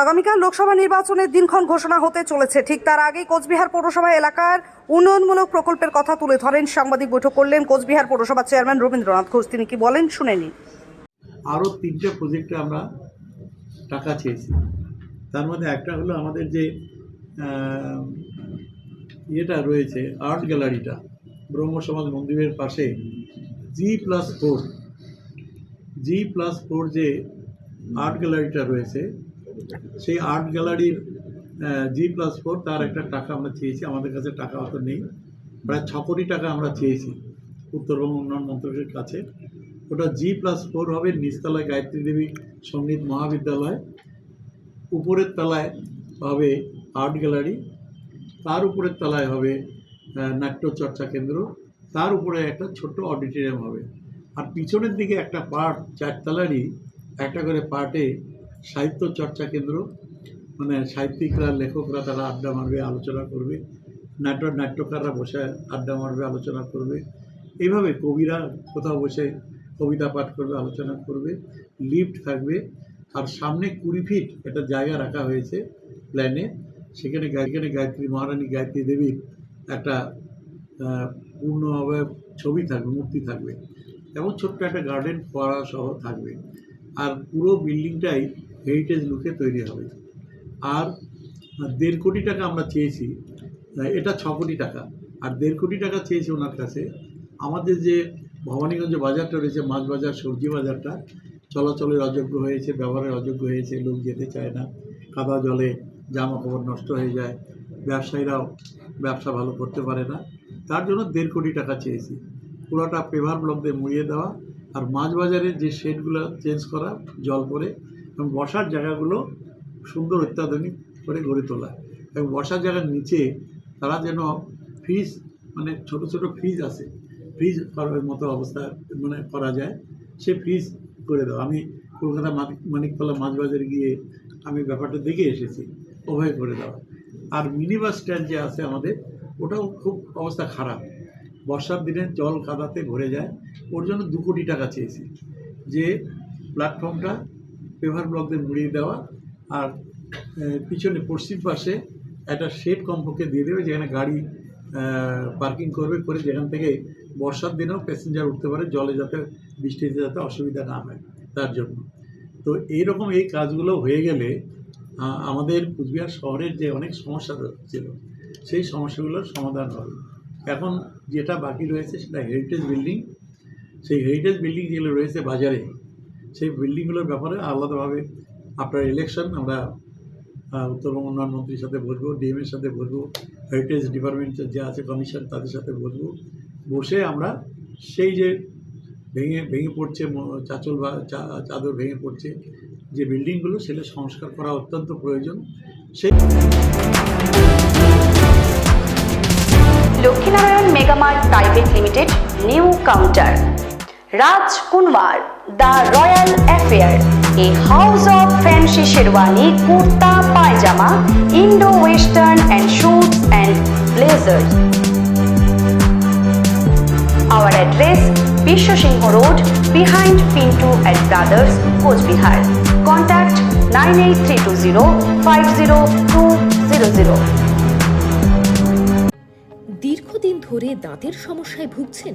আগামীকাল লোকসভা নির্বাচনের দিনক্ষণ ঘোষণা হতে চলেছে। ঠিক তার আগেই কোচবিহার পৌরসভা এলাকার উন্নয়নমূলক প্রকল্পের কথা তুলে ধরেন সাংবাদিক বৈঠক করলেন কোচবিহার পৌরসভা চেয়ারম্যান রবীন্দ্রনাথ ঘোষ। তিনি কি বলেন? শুনে নিন। আরও তিনটে প্রজেক্টে আমরা টাকা চেয়েছি। তার মধ্যে একটা হলো আমাদের যে ইয়েটা রয়েছে, আর্ট গ্যালারিটা ব্রহ্ম সমাজ মন্দিরের পাশে G plus four G plus four যে আর্ট গ্যালারিটা রয়েছে সেই আর্ট গ্যালারির জি প্লাস ফোর তার একটা টাকা আমরা চেয়েছি। আমাদের কাছে টাকা অত নেই। প্রায় ছ কোটি টাকা আমরা চেয়েছি উত্তরবঙ্গ উন্নয়ন মন্ত্রকের কাছে। ওটা জি প্লাস ফোর হবে নিচতলায় গায়ত্রী দেবী সংগীত মহাবিদ্যালয় উপরের তলায় হবে আর্ট গ্যালারি তার উপরের তলায় হবে আহ, নাট্য চর্চা কেন্দ্র তার উপরে একটা ছোট্ট অডিটোরিয়াম হবে। আর পিছনের দিকে একটা পার্ট চারতলারই একটা করে পার্টে সাহিত্য চর্চা কেন্দ্র। মানে সাহিত্যিকরা, লেখকরা তারা আড্ডা মারবে, আলোচনা করবে। নাট্য, নাট্যকাররা বসে আড্ডা মারবে, আলোচনা করবে। এইভাবে কবিরা কোথাও বসে কবিতা পাঠ করবে, আলোচনা করবে। লিফট থাকবে। আর সামনে কুড়ি ফিট একটা জায়গা রাখা হয়েছে প্ল্যানে। সেখানে সেখানে গায়ত্রী, মহারানী গায়ত্রী দেবীর একটা পূর্ণভাবে ছবি থাকবে, মূর্তি থাকবে। এবং ছোট্ট একটা গার্ডেন করা সহ থাকবে। আর পুরো বিল্ডিংটাই হেরিটেজ লুকে তৈরি হবে। আর দেড় কোটি টাকা আমরা চেয়েছি এটা ছ কোটি টাকা। আর দেড় কোটি টাকা চেয়েছি ওনার কাছে। আমাদের যে ভবানীগঞ্জ বাজারটা রয়েছে, মাছ বাজার, সবজি বাজারটা, চলাচলের অযোগ্য হয়েছে, ব্যবহারের অযোগ্য হয়েছে, লোক যেতে চায় না। কাদা জলে জামা কাপড় নষ্ট হয়ে যায়। ব্যবসায়ীরাও ব্যবসা ভালো করতে পারে না। তার জন্য দেড় কোটি টাকা চেয়েছি। পুরোটা পেভার ব্লক দিয়ে মুড়িয়ে দেওয়া। আর মাছ বাজারের যে শেডগুলো চেঞ্জ করা, জল পরে এবং বসার জায়গাগুলো সুন্দর অত্যাধুনিক করে গড়ে তোলা। এবং বসার জায়গার নিচে তারা যেন ফ্রিজ মানে ছোট ছোট ফ্রিজ আছে, ফ্রিজ করার মতো অবস্থা মানে করা যায়, সে ফ্রিজ করে দাও। আমি কলকাতা মানিক মানিকতলা মাছ বাজারে গিয়ে আমি ব্যাপারটা দেখে এসেছি ওভাবে করে দেওয়া আর মিনি বাস স্ট্যান্ড যে আছে আমাদের, ওটাও খুব অবস্থা খারাপ। বর্ষার দিনে জল কাদাতে ভরে যায়, ওর জন্য দু কোটি টাকা চেয়েছি যে প্ল্যাটফর্মটা পেভার ব্লক দিয়ে মুড়িয়ে দেওয়া আর পিছনে পশ্চিম পাশে একটা শেড কমপক্ষে দিয়ে দেবে, যেখানে গাড়ি পার্কিং করবে করে যেখান থেকে বর্ষার দিনেও প্যাসেঞ্জার উঠতে পারে, জলে যাতে, বৃষ্টিতে যাতে অসুবিধা না হয় তার জন্য। তো এইরকম এই কাজগুলো হয়ে গেলে আমাদের কুচবিহার শহরের যে অনেক সমস্যা ছিল, সেই সমস্যাগুলোর সমাধান হবে। এখন যেটা বাকি রয়েছে সেটা হেরিটেজ বিল্ডিং সেই হেরিটেজ বিল্ডিং যেগুলো রয়েছে বাজারে সেই বিল্ডিংগুলোর ব্যাপারে আলাদাভাবে আপনার ইলেকশন আমরা উত্তরবঙ্গ উন্নয়ন মন্ত্রীর সাথে বসবো ডিএমের সাথে বসবো হেরিটেজ ডিপার্টমেন্টের যে আছে কমিশন তাদের সাথে বসবো। বসে আমরা সেই যে ভেঙে ভেঙে পড়ছে চাচল বা চাদর ভেঙে পড়ছে, যে বিল্ডিংগুলো সেটা সংস্কার করা অত্যন্ত প্রয়োজন। সেই Lakshminarayan Megamart private limited new counter. Raj Kunwar the royal affair a house of fancy sherwani kurta pyjama Indo western and suits and blazers Our address Bisho Singh Road behind Pintu and Brothers, Coachbihar. Contact 98320 50200. দীর্ঘদিন ধরে দাঁতের সমস্যায় ভুগছেন